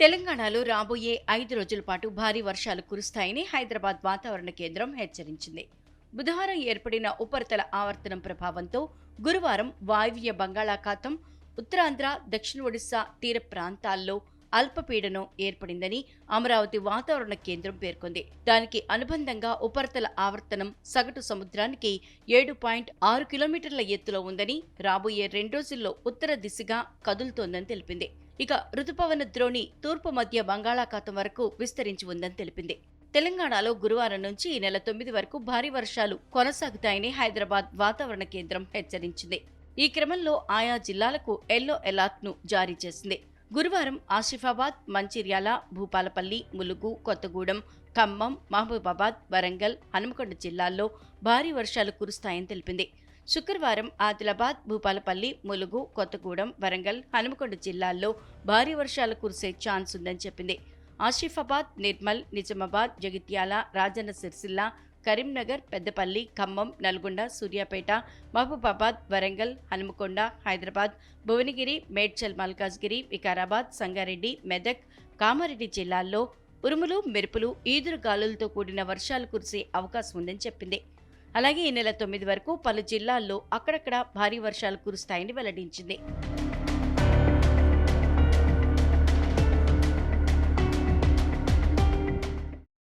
తెలంగాణలో రాబోయే ఐదు రోజుల పాటు భారీ వర్షాలు కురుస్తాయని హైదరాబాద్ వాతావరణ కేంద్రం హెచ్చరించింది. బుధవారం ఏర్పడిన ఉపరితల ఆవర్తనం ప్రభావంతో గురువారం వాయువ్య బంగాళాఖాతం ఉత్తరాంధ్ర దక్షిణ ఒడిశా తీర ప్రాంతాల్లో అల్పపీడనం ఏర్పడిందని అమరావతి వాతావరణ కేంద్రం పేర్కొంది. దానికి అనుబంధంగా ఉపరితల ఆవర్తనం సగటు సముద్రానికి ఏడు పాయింట్ ఆరు కిలోమీటర్ల ఎత్తులో ఉందని రాబోయే రెండు రోజుల్లో ఉత్తర దిశగా కదులుతోందని తెలిపింది. ఇక రుతుపవన ద్రోణి తూర్పు మధ్య బంగాళాఖాతం వరకు విస్తరించి ఉందని తెలిపింది. తెలంగాణలో గురువారం నుంచి ఈ నెల తొమ్మిది వరకు భారీ వర్షాలు కొనసాగుతాయని హైదరాబాద్ వాతావరణ కేంద్రం హెచ్చరించింది. ఈ క్రమంలో ఆయా జిల్లాలకు ఎల్లో అలర్ట్ను జారీ చేసింది. గురువారం ఆసిఫాబాద్ మంచిర్యాల భూపాలపల్లి ములుగు కొత్తగూడెం ఖమ్మం మహబూబాబాద్ వరంగల్ హనుమకొండ జిల్లాల్లో భారీ వర్షాలు కురుస్తాయని తెలిపింది. శుక్రవారం ఆదిలాబాద్ భూపాలపల్లి ములుగు కొత్తగూడెం వరంగల్ హనుమకొండ జిల్లాల్లో భారీ వర్షాలు కురిసే ఛాన్స్ ఉందని చెప్పింది. ఆసిఫాబాద్ నిర్మల్ నిజామాబాద్ జగిత్యాల రాజన్న సిరిసిల్ల కరీంనగర్ పెద్దపల్లి ఖమ్మం నల్గొండ సూర్యాపేట మహబూబాబాద్ వరంగల్ హనుమకొండ హైదరాబాద్ భువనగిరి మేడ్చల్ మల్కాజ్గిరి వికారాబాద్ సంగారెడ్డి మెదక్ కామారెడ్డి జిల్లాల్లో ఉరుములు మెరుపులు ఈదురు గాలులతో కూడిన వర్షాలు కురిసే అవకాశం ఉందని చెప్పింది. అలాగే ఈ నెల తొమ్మిది వరకు పలు జిల్లాల్లో అక్కడక్కడ భారీ వర్షాలు కురుస్తాయని వెల్లడించింది.